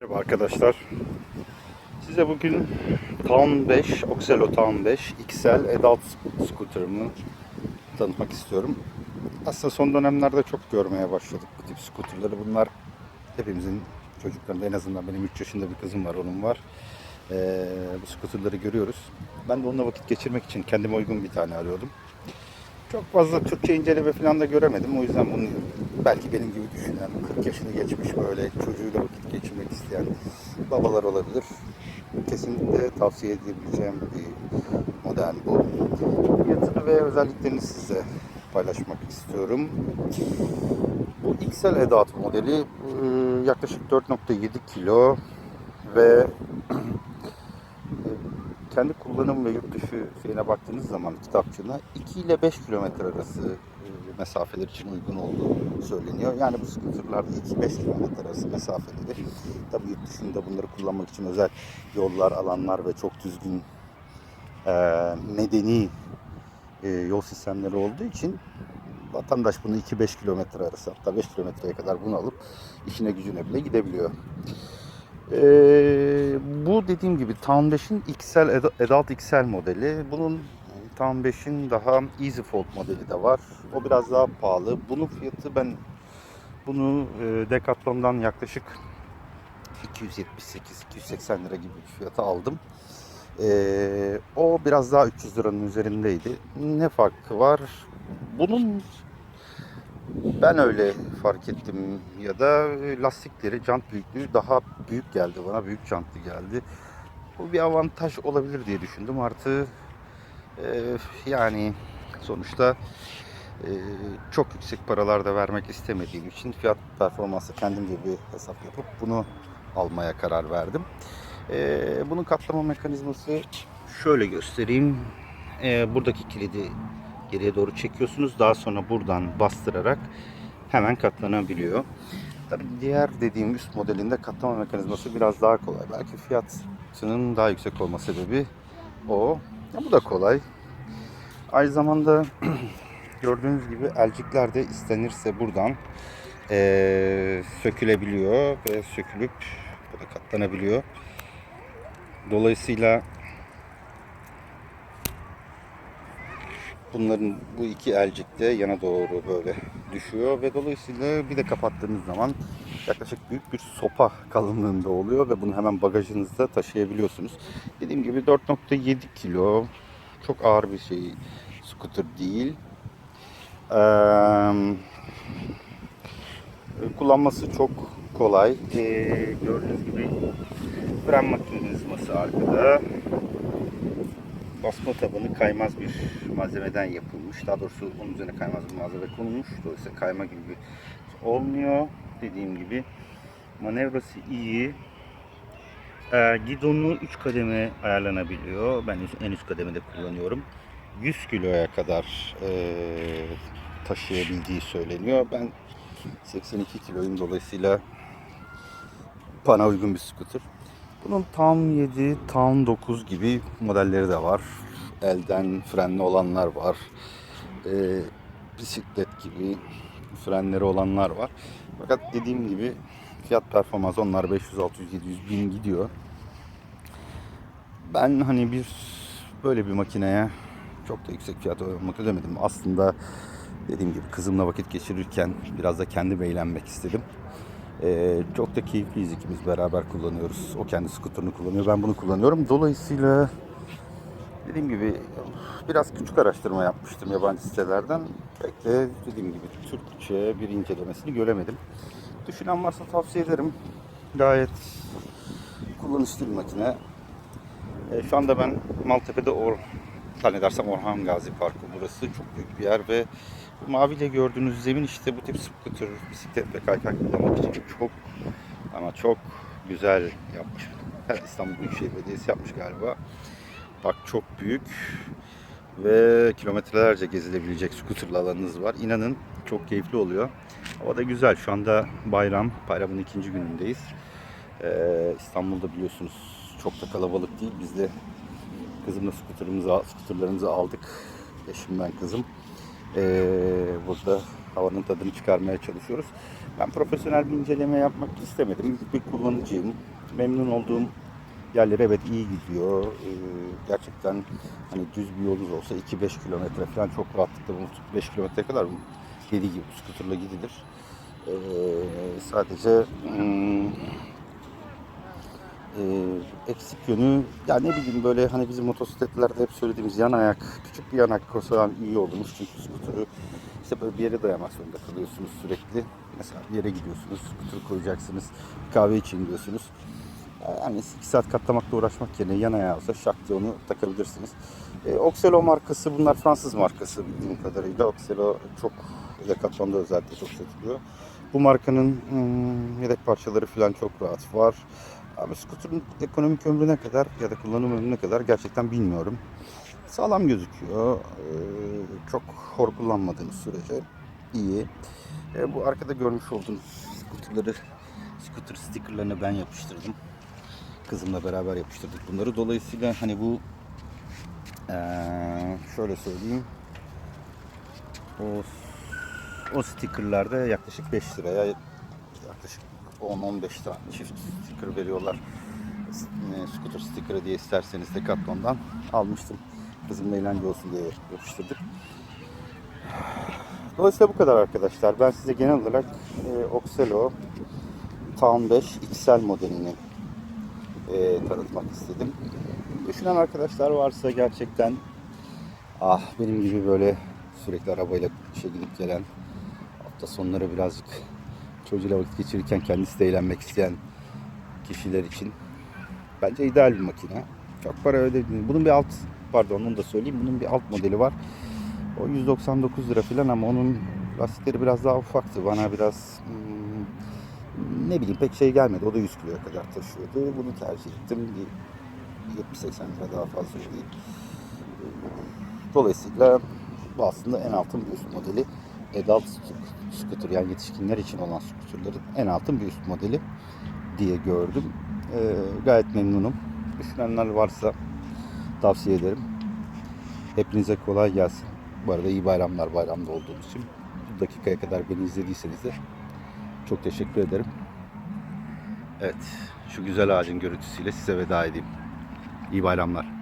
Merhaba arkadaşlar. Size bugün Town 5, Oxelo Town 5 XL Adult Scooter'ımı tanıtmak istiyorum. Aslında son dönemlerde çok görmeye başladık bu tip scooterları. Bunlar hepimizin çocuklarında en azından benim 3 yaşında bir kızım var, onun var. Ee, bu scooterları görüyoruz. Ben de onunla vakit geçirmek için kendime uygun bir tane arıyordum. Çok fazla Türkçe inceleme falan da göremedim. O yüzden bunu belki benim gibi düşünen, 40 yaşını geçmiş böyle çocuğuyla vakit geçirmek isteyen babalar olabilir. Kesinlikle tavsiye edebileceğim bir model bu. Fiyatını ve özelliklerini size paylaşmak istiyorum. Bu XL Edat modeli e, yaklaşık 4.7 kilo ve kendi kullanım ve yurt dışı şeyine baktığınız zaman kitapçığına 2 ile 5 kilometre arası e, mesafeler için uygun olduğu söyleniyor. Yani bu skuterlarda 2-5 kilometre arası mesafeleri. Tabii yurt dışında bunları kullanmak için özel yollar, alanlar ve çok düzgün e, medeni e, yol sistemleri olduğu için vatandaş bunu 2-5 kilometre arası hatta 5 kilometreye kadar bunu alıp işine gücüne bile gidebiliyor. Ee, bu dediğim gibi Town 5'in XL Ad- Adult XL modeli. Bunun Town 5'in daha Easy Fold modeli de var. O biraz daha pahalı. Bunun fiyatı ben bunu e, Decathlon'dan yaklaşık 278-280 lira gibi bir fiyata aldım. Ee, o biraz daha 300 liranın üzerindeydi. Ne farkı var? Bunun ben öyle fark ettim ya da lastikleri, jant büyüklüğü daha büyük geldi bana, büyük jantlı geldi. Bu bir avantaj olabilir diye düşündüm. Artı e, yani sonuçta e, çok yüksek paralar da vermek istemediğim için fiyat performansı kendimce bir hesap yapıp bunu almaya karar verdim. E, bunun katlama mekanizması şöyle göstereyim. E, buradaki kilidi geriye doğru çekiyorsunuz. Daha sonra buradan bastırarak hemen katlanabiliyor. Tabii diğer dediğim üst modelinde katlama mekanizması biraz daha kolay. Belki fiyatının daha yüksek olma sebebi o. Ya bu da kolay. Aynı zamanda gördüğünüz gibi elcikler de istenirse buradan eee, sökülebiliyor ve sökülüp bu da katlanabiliyor. Dolayısıyla Bunların bu iki elcik de yana doğru böyle düşüyor ve dolayısıyla bir de kapattığınız zaman yaklaşık büyük bir sopa kalınlığında oluyor ve bunu hemen bagajınızda taşıyabiliyorsunuz. Dediğim gibi 4.7 kilo çok ağır bir şey scooter değil. Ee, kullanması çok kolay. Ee, gördüğünüz gibi fren mekanizması arkada basma tabanı kaymaz bir malzemeden yapılmış. Daha doğrusu onun üzerine kaymaz bir malzeme konulmuş. Dolayısıyla kayma gibi olmuyor. Dediğim gibi manevrası iyi. Ee, gidonu 3 kademe ayarlanabiliyor. Ben en üst kademede kullanıyorum. 100 kiloya kadar e, taşıyabildiği söyleniyor. Ben 82 kiloyum dolayısıyla bana uygun bir scooter. Bunun tam 7, tam 9 gibi modelleri de var. Elden frenli olanlar var. Ee, bisiklet gibi frenleri olanlar var. Fakat dediğim gibi fiyat performans onlar 500, 600, 700 bin gidiyor. Ben hani bir böyle bir makineye çok da yüksek fiyat almak ödemedim. Aslında dediğim gibi kızımla vakit geçirirken biraz da kendim eğlenmek istedim. Ee, çok da keyifliyiz ikimiz beraber kullanıyoruz. O kendi skuterını kullanıyor, ben bunu kullanıyorum. Dolayısıyla dediğim gibi biraz küçük araştırma yapmıştım yabancı sitelerden. Pek de dediğim gibi Türkçe bir incelemesini göremedim. Düşünen varsa tavsiye ederim. Gayet kullanışlı bir makine. Ee, şu anda ben Maltepe'de Or zannedersem Orhan Gazi Parkı burası. Çok büyük bir yer ve maviyle gördüğünüz zemin işte bu tip scooter, bisiklet ve kaykay kullanmak için çok ama çok güzel yapmış. Her İstanbul Büyükşehir Belediyesi yapmış galiba. Park çok büyük ve kilometrelerce gezilebilecek scooterlı alanınız var. İnanın çok keyifli oluyor. Hava da güzel. Şu anda bayram. Bayramın ikinci günündeyiz. Ee, İstanbul'da biliyorsunuz çok da kalabalık değil. Biz de kızımla scooterımızı, scooterlarımızı aldık. Eşim ben kızım. Ee, burada havanın tadını çıkarmaya çalışıyoruz. Ben profesyonel bir inceleme yapmak istemedim. Bir kullanıcıyım. Memnun olduğum yerlere evet iyi gidiyor. Ee, gerçekten hani düz bir yolunuz olsa 2-5 kilometre falan çok rahatlıkla bu 5 kilometre kadar dediği gibi skuterla gidilir. Ee, sadece hmm, eksik yönü ya ne bileyim böyle hani bizim motosikletlerde hep söylediğimiz yan ayak küçük bir yan ayak olsa iyi olurmuş çünkü skuturu işte böyle bir yere dayamak zorunda kalıyorsunuz sürekli mesela bir yere gidiyorsunuz skuturu koyacaksınız kahve için gidiyorsunuz yani 2 saat katlamakla uğraşmak yerine yan ayağı olsa şak diye onu takabilirsiniz. E, Oxelo markası bunlar Fransız markası bildiğim kadarıyla. Oxelo çok Decathlon'da özellikle çok satılıyor. Bu markanın hmm, yedek parçaları falan çok rahat var. Ama skuterın ekonomik ömrüne kadar ya da kullanım ömrüne kadar gerçekten bilmiyorum. Sağlam gözüküyor. Ee, çok hor kullanmadığınız sürece iyi. Ee, bu arkada görmüş olduğunuz skuterları, skuter stickerlarını ben yapıştırdım. Kızımla beraber yapıştırdık bunları. Dolayısıyla hani bu ee, şöyle söyleyeyim. O o stickerlarda yaklaşık 5 liraya yaklaşık 10-15 tane çift sticker veriyorlar. E, Scooter sticker'ı diye isterseniz Decathlon'dan almıştım. Kızımla eğlence olsun diye yapıştırdık. Dolayısıyla bu kadar arkadaşlar. Ben size genel olarak e, Oxelo Town 5 XL modelini e, tanıtmak istedim. Düşünen arkadaşlar varsa gerçekten ah benim gibi böyle sürekli arabayla işe gidip gelen hafta sonları birazcık çocuğuyla vakit geçirirken kendisi de eğlenmek isteyen kişiler için bence ideal bir makine. Çok para ödediğiniz. Bunun bir alt pardon onu da söyleyeyim. Bunun bir alt modeli var. O 199 lira falan ama onun lastikleri biraz daha ufaktı. Bana biraz hmm, ne bileyim pek şey gelmedi. O da 100 kiloya kadar taşıyordu. Bunu tercih ettim. Bir 70-80 lira daha fazla değil. Dolayısıyla bu aslında en altın bir üst modeli. Adult scooter yani yetişkinler için olan scooterların en altın bir üst modeli diye gördüm. Ee, gayet memnunum. Düşünenler varsa tavsiye ederim. Hepinize kolay gelsin. Bu arada iyi bayramlar bayramda olduğumuz için. Bu dakikaya kadar beni izlediyseniz de çok teşekkür ederim. Evet, şu güzel ağacın görüntüsüyle size veda edeyim. İyi bayramlar.